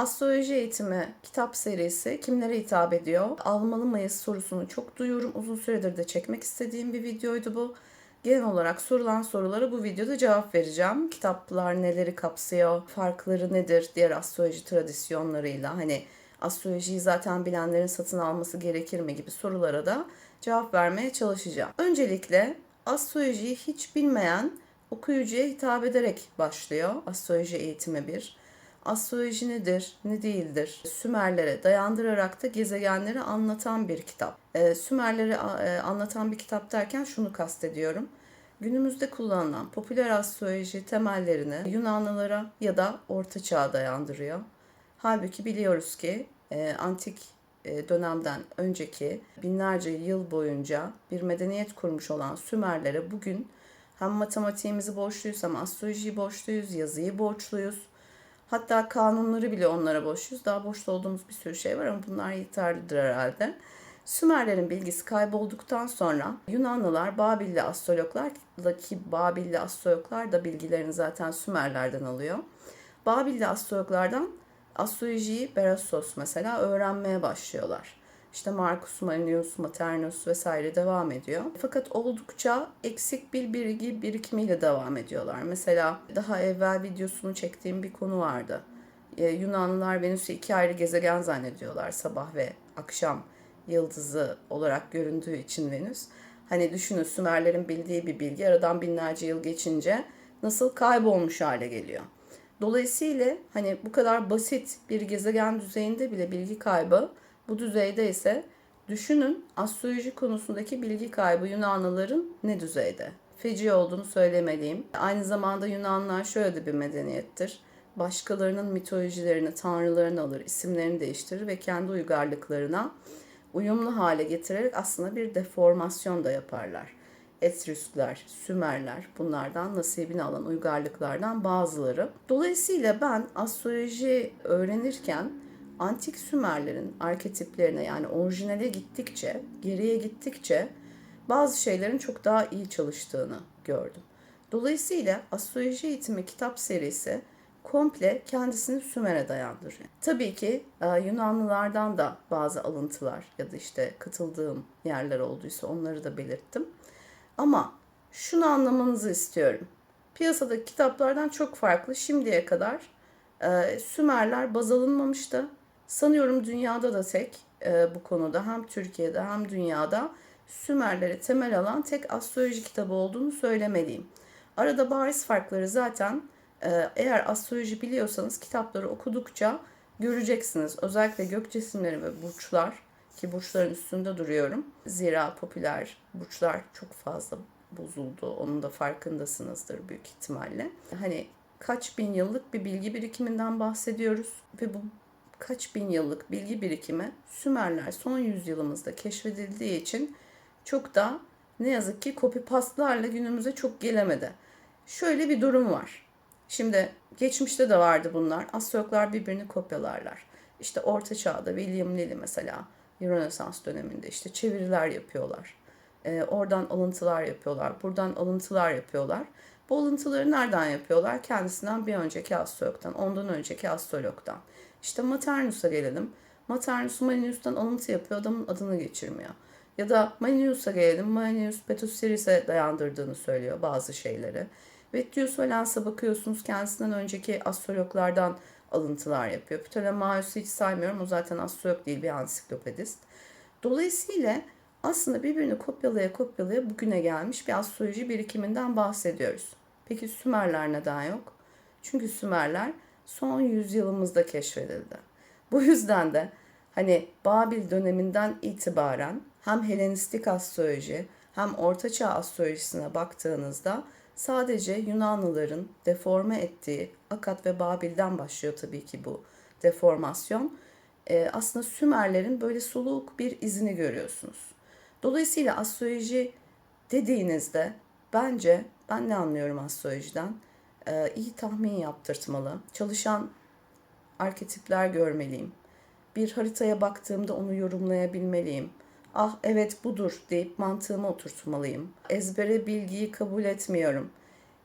Astroloji eğitimi kitap serisi kimlere hitap ediyor? Almalı mıyız sorusunu çok duyuyorum. Uzun süredir de çekmek istediğim bir videoydu bu. Genel olarak sorulan sorulara bu videoda cevap vereceğim. Kitaplar neleri kapsıyor? Farkları nedir diğer astroloji tradisyonlarıyla? Hani astrolojiyi zaten bilenlerin satın alması gerekir mi gibi sorulara da cevap vermeye çalışacağım. Öncelikle astrolojiyi hiç bilmeyen okuyucuya hitap ederek başlıyor astroloji eğitimi bir. Astroloji nedir, ne değildir? Sümerlere dayandırarak da gezegenleri anlatan bir kitap. Ee, Sümerleri e, anlatan bir kitap derken şunu kastediyorum. Günümüzde kullanılan popüler astroloji temellerini Yunanlılara ya da Orta Çağ'a dayandırıyor. Halbuki biliyoruz ki e, antik e, dönemden önceki binlerce yıl boyunca bir medeniyet kurmuş olan Sümerlere bugün hem matematiğimizi borçluyuz hem astrolojiyi borçluyuz, yazıyı borçluyuz. Hatta kanunları bile onlara borçluyuz. Daha borçlu olduğumuz bir sürü şey var ama bunlar yeterlidir herhalde. Sümerlerin bilgisi kaybolduktan sonra Yunanlılar, Babilli astrologlar ki Babilli astrologlar da bilgilerini zaten Sümerlerden alıyor. Babilli astrologlardan astrolojiyi Berassos mesela öğrenmeye başlıyorlar. İşte Marcus Marinius, Maternus vesaire devam ediyor. Fakat oldukça eksik bir bilgi birikimiyle devam ediyorlar. Mesela daha evvel videosunu çektiğim bir konu vardı. Ee, Yunanlılar Venüs'ü iki ayrı gezegen zannediyorlar sabah ve akşam yıldızı olarak göründüğü için Venüs. Hani düşünün Sümerlerin bildiği bir bilgi aradan binlerce yıl geçince nasıl kaybolmuş hale geliyor. Dolayısıyla hani bu kadar basit bir gezegen düzeyinde bile bilgi kaybı bu düzeyde ise düşünün astroloji konusundaki bilgi kaybı Yunanlıların ne düzeyde? Feci olduğunu söylemeliyim. Aynı zamanda Yunanlılar şöyle de bir medeniyettir. Başkalarının mitolojilerini, tanrılarını alır, isimlerini değiştirir ve kendi uygarlıklarına uyumlu hale getirerek aslında bir deformasyon da yaparlar. Etrüskler, Sümerler bunlardan nasibini alan uygarlıklardan bazıları. Dolayısıyla ben astroloji öğrenirken antik Sümerlerin arketiplerine yani orijinale gittikçe, geriye gittikçe bazı şeylerin çok daha iyi çalıştığını gördüm. Dolayısıyla astroloji eğitimi kitap serisi komple kendisini Sümer'e dayandırıyor. Tabii ki e, Yunanlılardan da bazı alıntılar ya da işte katıldığım yerler olduysa onları da belirttim. Ama şunu anlamanızı istiyorum. Piyasadaki kitaplardan çok farklı şimdiye kadar e, Sümerler baz alınmamıştı. Sanıyorum dünyada da tek e, bu konuda hem Türkiye'de hem dünyada Sümerleri temel alan tek astroloji kitabı olduğunu söylemeliyim. Arada bariz farkları zaten e, eğer astroloji biliyorsanız kitapları okudukça göreceksiniz. Özellikle gök cisimleri ve burçlar ki burçların üstünde duruyorum. Zira popüler burçlar çok fazla bozuldu. Onun da farkındasınızdır büyük ihtimalle. Hani kaç bin yıllık bir bilgi birikiminden bahsediyoruz ve bu kaç bin yıllık bilgi birikimi Sümerler son yüzyılımızda keşfedildiği için çok da ne yazık ki copy paste'larla günümüze çok gelemedi. Şöyle bir durum var. Şimdi geçmişte de vardı bunlar. Astrologlar birbirini kopyalarlar. İşte Orta Çağ'da William Lilly mesela Rönesans döneminde işte çeviriler yapıyorlar. Ee, oradan alıntılar yapıyorlar. Buradan alıntılar yapıyorlar. Bu alıntıları nereden yapıyorlar? Kendisinden bir önceki astrologdan, ondan önceki astrologdan. İşte Maternus'a gelelim. Maternus Maninius'tan alıntı yapıyor, adamın adını geçirmiyor. Ya da Maninius'a gelelim. Maninius Petusiris'e dayandırdığını söylüyor bazı şeyleri. Vettius Valens'a bakıyorsunuz kendisinden önceki astrologlardan alıntılar yapıyor. Ptolemaios'u hiç saymıyorum. O zaten astrolog değil bir ansiklopedist. Dolayısıyla aslında birbirini kopyalaya kopyalaya bugüne gelmiş bir astroloji birikiminden bahsediyoruz. Peki Sümerler neden yok? Çünkü Sümerler son yüzyılımızda keşfedildi. Bu yüzden de hani Babil döneminden itibaren hem Helenistik astroloji hem Ortaçağ astrolojisine baktığınızda sadece Yunanlıların deforme ettiği Akat ve Babil'den başlıyor tabii ki bu deformasyon. Ee, aslında Sümerlerin böyle soluk bir izini görüyorsunuz. Dolayısıyla astroloji dediğinizde bence ben ne anlıyorum astrolojiden? Ee, iyi tahmin yaptırtmalı. Çalışan arketipler görmeliyim. Bir haritaya baktığımda onu yorumlayabilmeliyim. Ah evet budur deyip mantığımı oturtmalıyım. Ezbere bilgiyi kabul etmiyorum.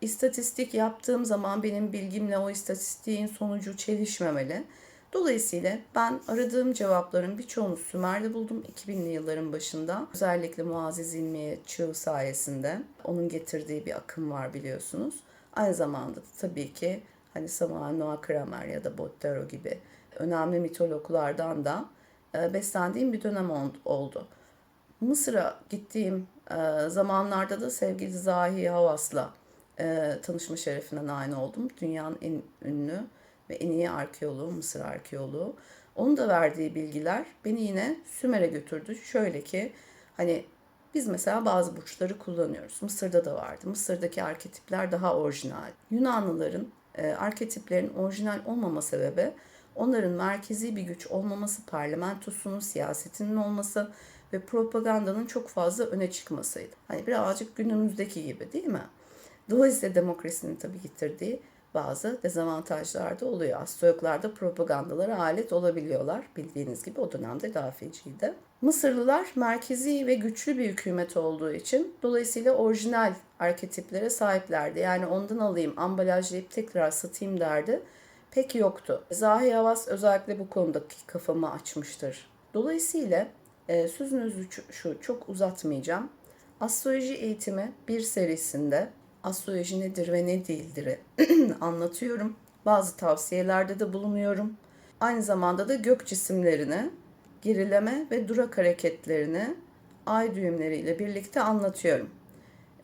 İstatistik yaptığım zaman benim bilgimle o istatistiğin sonucu çelişmemeli. Dolayısıyla ben aradığım cevapların birçoğunu Sümer'de buldum 2000'li yılların başında. Özellikle Muazzez İlmiye çığ sayesinde onun getirdiği bir akım var biliyorsunuz. Aynı zamanda da tabii ki hani Samuel Noah Kramer ya da Bottero gibi önemli mitologlardan da e, beslendiğim bir dönem oldu. Mısır'a gittiğim e, zamanlarda da sevgili Zahi Havas'la e, tanışma şerefine nail oldum. Dünyanın en ünlü ve en iyi arkeoloğu, Mısır arkeoloğu. Onun da verdiği bilgiler beni yine Sümer'e götürdü. Şöyle ki hani biz mesela bazı burçları kullanıyoruz. Mısır'da da vardı. Mısır'daki arketipler daha orijinal. Yunanlıların e, arketiplerin orijinal olmama sebebi onların merkezi bir güç olmaması, parlamentosunun, siyasetinin olması ve propagandanın çok fazla öne çıkmasıydı. Hani birazcık günümüzdeki gibi değil mi? Dolayısıyla demokrasinin tabii getirdiği bazı dezavantajlar da oluyor. Astrologlar da propagandalara alet olabiliyorlar. Bildiğiniz gibi o dönemde daha feciydi. Mısırlılar merkezi ve güçlü bir hükümet olduğu için dolayısıyla orijinal arketiplere sahiplerdi. Yani ondan alayım, ambalajlayıp tekrar satayım derdi. Pek yoktu. Zahi Havas özellikle bu konudaki kafamı açmıştır. Dolayısıyla e, sözün özü şu, çok uzatmayacağım. Astroloji eğitimi bir serisinde astroloji nedir ve ne değildir anlatıyorum. Bazı tavsiyelerde de bulunuyorum. Aynı zamanda da gök cisimlerini, gerileme ve durak hareketlerini ay düğümleriyle birlikte anlatıyorum.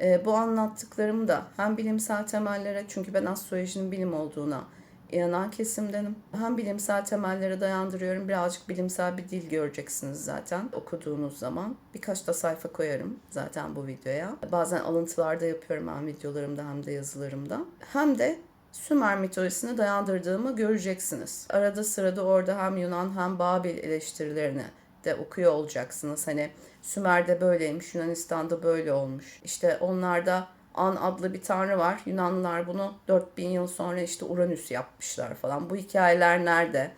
E, bu anlattıklarımı da hem bilimsel temellere çünkü ben astrolojinin bilim olduğuna inanan kesimdenim. Hem bilimsel temellere dayandırıyorum. Birazcık bilimsel bir dil göreceksiniz zaten okuduğunuz zaman. Birkaç da sayfa koyarım zaten bu videoya. Bazen alıntılar da yapıyorum hem videolarımda hem de yazılarımda. Hem de Sümer mitolojisine dayandırdığımı göreceksiniz. Arada sırada orada hem Yunan hem Babil eleştirilerini de okuyor olacaksınız. Hani Sümer'de böyleymiş, Yunanistan'da böyle olmuş. İşte onlarda An adlı bir tanrı var. Yunanlılar bunu 4000 yıl sonra işte Uranüs yapmışlar falan. Bu hikayeler nerede?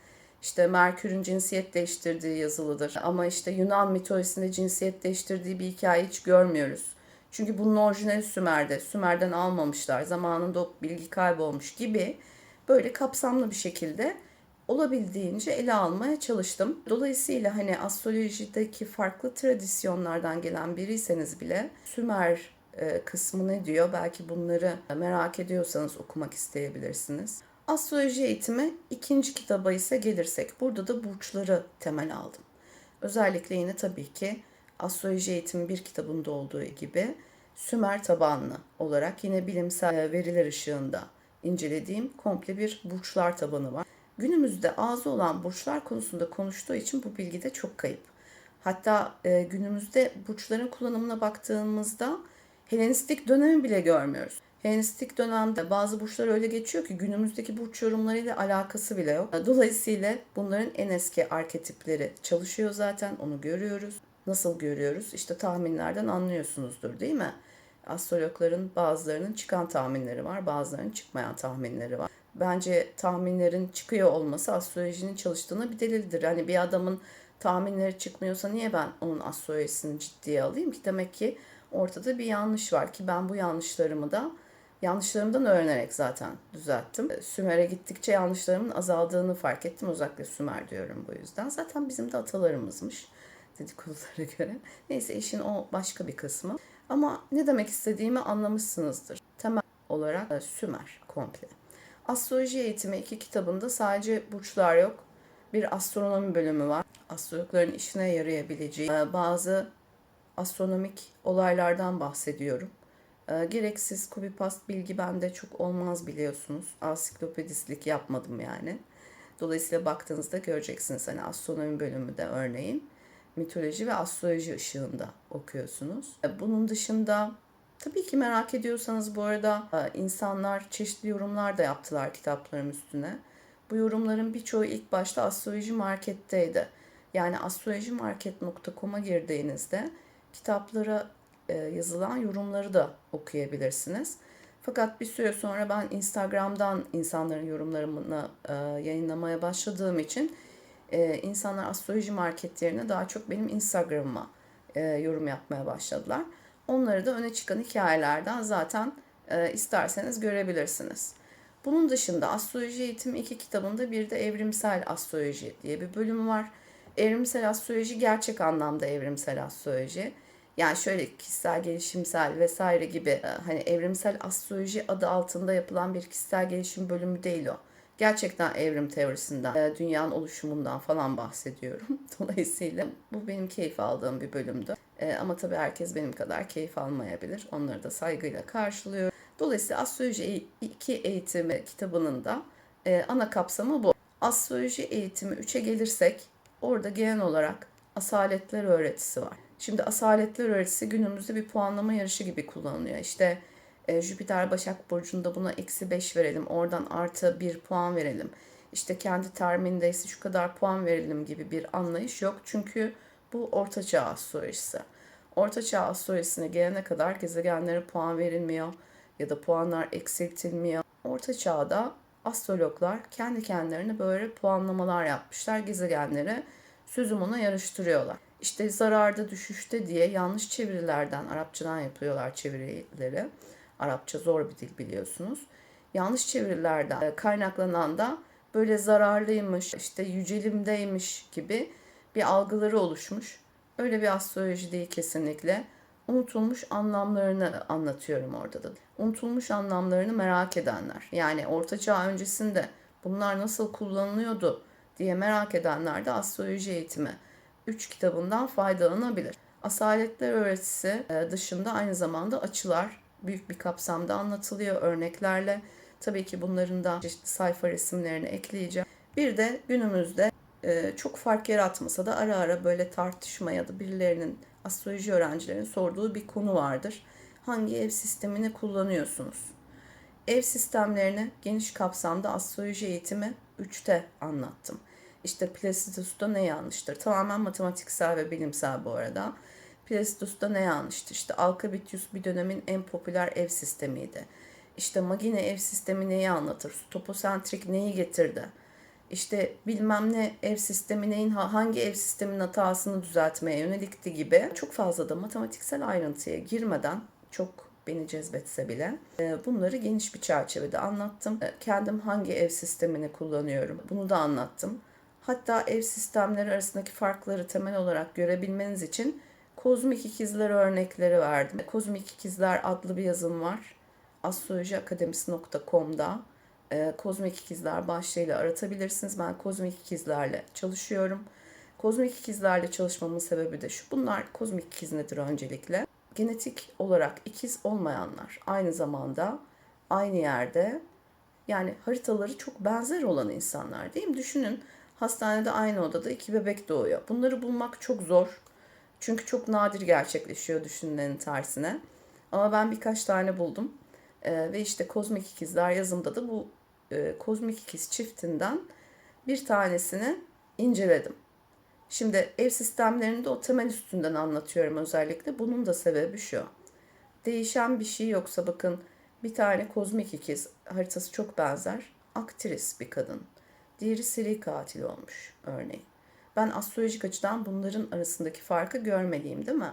İşte Merkür'ün cinsiyet değiştirdiği yazılıdır. Ama işte Yunan mitolojisinde cinsiyet değiştirdiği bir hikaye hiç görmüyoruz. Çünkü bunun orijinali Sümer'de. Sümer'den almamışlar. Zamanında o bilgi kaybolmuş gibi böyle kapsamlı bir şekilde olabildiğince ele almaya çalıştım. Dolayısıyla hani astrolojideki farklı tradisyonlardan gelen biriyseniz bile Sümer kısmı ne diyor? Belki bunları merak ediyorsanız okumak isteyebilirsiniz. Astroloji eğitimi ikinci kitaba ise gelirsek burada da burçları temel aldım. Özellikle yine tabii ki astroloji eğitimi bir kitabında olduğu gibi Sümer tabanlı olarak yine bilimsel veriler ışığında incelediğim komple bir burçlar tabanı var. Günümüzde ağzı olan burçlar konusunda konuştuğu için bu bilgi de çok kayıp. Hatta e, günümüzde burçların kullanımına baktığımızda Helenistik dönemi bile görmüyoruz. Helenistik dönemde bazı burçlar öyle geçiyor ki günümüzdeki burç yorumlarıyla alakası bile yok. Dolayısıyla bunların en eski arketipleri çalışıyor zaten onu görüyoruz. Nasıl görüyoruz? İşte tahminlerden anlıyorsunuzdur değil mi? Astrologların bazılarının çıkan tahminleri var, bazılarının çıkmayan tahminleri var. Bence tahminlerin çıkıyor olması astrolojinin çalıştığına bir delildir. Hani bir adamın tahminleri çıkmıyorsa niye ben onun astrolojisini ciddiye alayım ki? Demek ki ortada bir yanlış var ki ben bu yanlışlarımı da yanlışlarımdan öğrenerek zaten düzelttim. Sümer'e gittikçe yanlışlarımın azaldığını fark ettim. Özellikle Sümer diyorum bu yüzden. Zaten bizim de atalarımızmış dedikodulara göre. Neyse işin o başka bir kısmı. Ama ne demek istediğimi anlamışsınızdır. Temel olarak e, Sümer komple. Astroloji eğitimi iki kitabında sadece burçlar yok. Bir astronomi bölümü var. Astrologların işine yarayabileceği e, bazı astronomik olaylardan bahsediyorum. E, gereksiz copy paste bilgi bende çok olmaz biliyorsunuz. Ansiklopedistlik yapmadım yani. Dolayısıyla baktığınızda göreceksiniz hani astronomi bölümü de örneğin mitoloji ve astroloji ışığında okuyorsunuz. E, bunun dışında tabii ki merak ediyorsanız bu arada e, insanlar çeşitli yorumlar da yaptılar kitaplarım üstüne. Bu yorumların birçoğu ilk başta astroloji marketteydi. Yani astrolojimarket.com'a girdiğinizde kitaplara e, yazılan yorumları da okuyabilirsiniz. Fakat bir süre sonra ben Instagram'dan insanların yorumlarını e, yayınlamaya başladığım için e, insanlar astroloji marketlerine daha çok benim Instagram'ıma yorum yapmaya başladılar. Onları da öne çıkan hikayelerden zaten isterseniz görebilirsiniz. Bunun dışında astroloji eğitimi iki kitabında bir de evrimsel astroloji diye bir bölüm var. Evrimsel astroloji gerçek anlamda evrimsel astroloji. Yani şöyle kişisel gelişimsel vesaire gibi e, hani evrimsel astroloji adı altında yapılan bir kişisel gelişim bölümü değil o. Gerçekten evrim teorisinden, e, dünyanın oluşumundan falan bahsediyorum. Dolayısıyla bu benim keyif aldığım bir bölümdü. E, Ama tabii herkes benim kadar keyif almayabilir. Onları da saygıyla karşılıyorum. Dolayısıyla Astroloji 2 eğitimi kitabının da ana kapsamı bu. Astroloji eğitimi 3'e gelirsek orada genel olarak asaletler öğretisi var. Şimdi asaletler öğretisi günümüzde bir puanlama yarışı gibi kullanılıyor. İşte e, Jüpiter Başak Burcu'nda buna eksi 5 verelim, oradan artı 1 puan verelim. İşte kendi termindeyse şu kadar puan verelim gibi bir anlayış yok. Çünkü bu ortaçağ astrolojisi. Ortaçağ astrolojisine gelene kadar gezegenlere puan verilmiyor ya da puanlar eksiltilmiyor. Orta çağda astrologlar kendi kendilerine böyle puanlamalar yapmışlar. Gezegenlere sözüm ona yarıştırıyorlar. İşte zararda düşüşte diye yanlış çevirilerden, Arapçadan yapıyorlar çevirileri. Arapça zor bir dil biliyorsunuz. Yanlış çevirilerden e, kaynaklanan da böyle zararlıymış, işte yücelimdeymiş gibi bir algıları oluşmuş. Öyle bir astroloji değil kesinlikle unutulmuş anlamlarını anlatıyorum orada da. Unutulmuş anlamlarını merak edenler. Yani ortaçağ öncesinde bunlar nasıl kullanılıyordu diye merak edenler de astroloji eğitimi 3 kitabından faydalanabilir. Asaletler öğretisi e, dışında aynı zamanda açılar büyük bir kapsamda anlatılıyor örneklerle. Tabii ki bunların da çeşitli sayfa resimlerini ekleyeceğim. Bir de günümüzde e, çok fark yaratmasa da ara ara böyle tartışma ya da birilerinin astroloji öğrencilerinin sorduğu bir konu vardır. Hangi ev sistemini kullanıyorsunuz? Ev sistemlerini geniş kapsamda astroloji eğitimi 3'te anlattım. İşte Placidus'ta ne yanlıştır? Tamamen matematiksel ve bilimsel bu arada. Placidus'ta ne yanlıştır? İşte Alkabitius bir dönemin en popüler ev sistemiydi. İşte Magine ev sistemi neyi anlatır? Toposentrik neyi getirdi? İşte bilmem ne ev sistemi neyin hangi ev sisteminin hatasını düzeltmeye yönelikti gibi çok fazla da matematiksel ayrıntıya girmeden çok beni cezbetse bile e, bunları geniş bir çerçevede anlattım. E, kendim hangi ev sistemini kullanıyorum bunu da anlattım. Hatta ev sistemleri arasındaki farkları temel olarak görebilmeniz için kozmik ikizler örnekleri verdim. Kozmik ikizler adlı bir yazım var. astrolojiakademisi.com'da e, kozmik ikizler başlığıyla aratabilirsiniz. Ben kozmik ikizlerle çalışıyorum. Kozmik ikizlerle çalışmamın sebebi de şu. Bunlar kozmik ikiz nedir öncelikle? Genetik olarak ikiz olmayanlar aynı zamanda aynı yerde yani haritaları çok benzer olan insanlar değil mi? Düşünün hastanede aynı odada iki bebek doğuyor. Bunları bulmak çok zor. Çünkü çok nadir gerçekleşiyor düşünülenin tersine. Ama ben birkaç tane buldum. Ee, ve işte kozmik ikizler yazımda da bu e, kozmik ikiz çiftinden bir tanesini inceledim. Şimdi ev sistemlerinde o temel üstünden anlatıyorum özellikle. Bunun da sebebi şu. Değişen bir şey yoksa bakın bir tane kozmik ikiz haritası çok benzer. Aktris bir kadın. Diğeri seri katil olmuş örneğin. Ben astrolojik açıdan bunların arasındaki farkı görmeliyim değil mi?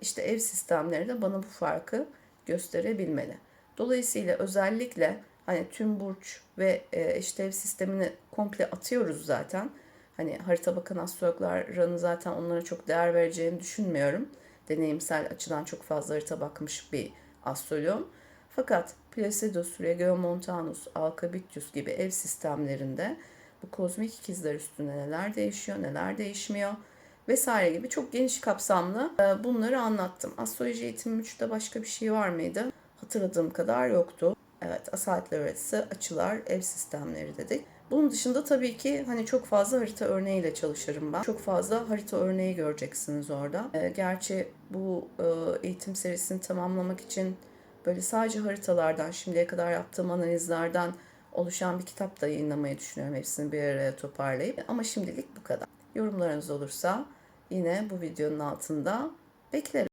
İşte ev sistemleri de bana bu farkı gösterebilmeli. Dolayısıyla özellikle Hani tüm burç ve e, eşdev sistemini komple atıyoruz zaten. Hani harita bakan astrologların zaten onlara çok değer vereceğini düşünmüyorum. Deneyimsel açıdan çok fazla harita bakmış bir astrolog. Fakat Placidus, Regiomontanus, Alcabitius gibi ev sistemlerinde bu kozmik ikizler üstüne neler değişiyor, neler değişmiyor vesaire gibi çok geniş kapsamlı e, bunları anlattım. Astroloji eğitimi 3'te başka bir şey var mıydı? Hatırladığım kadar yoktu. Evet, asaletler öğretisi, açılar, ev sistemleri dedik. Bunun dışında tabii ki hani çok fazla harita örneğiyle çalışırım ben. Çok fazla harita örneği göreceksiniz orada. E, gerçi bu e, eğitim serisini tamamlamak için böyle sadece haritalardan, şimdiye kadar yaptığım analizlerden oluşan bir kitap da yayınlamayı düşünüyorum. Hepsini bir araya toparlayıp. Ama şimdilik bu kadar. Yorumlarınız olursa yine bu videonun altında beklerim.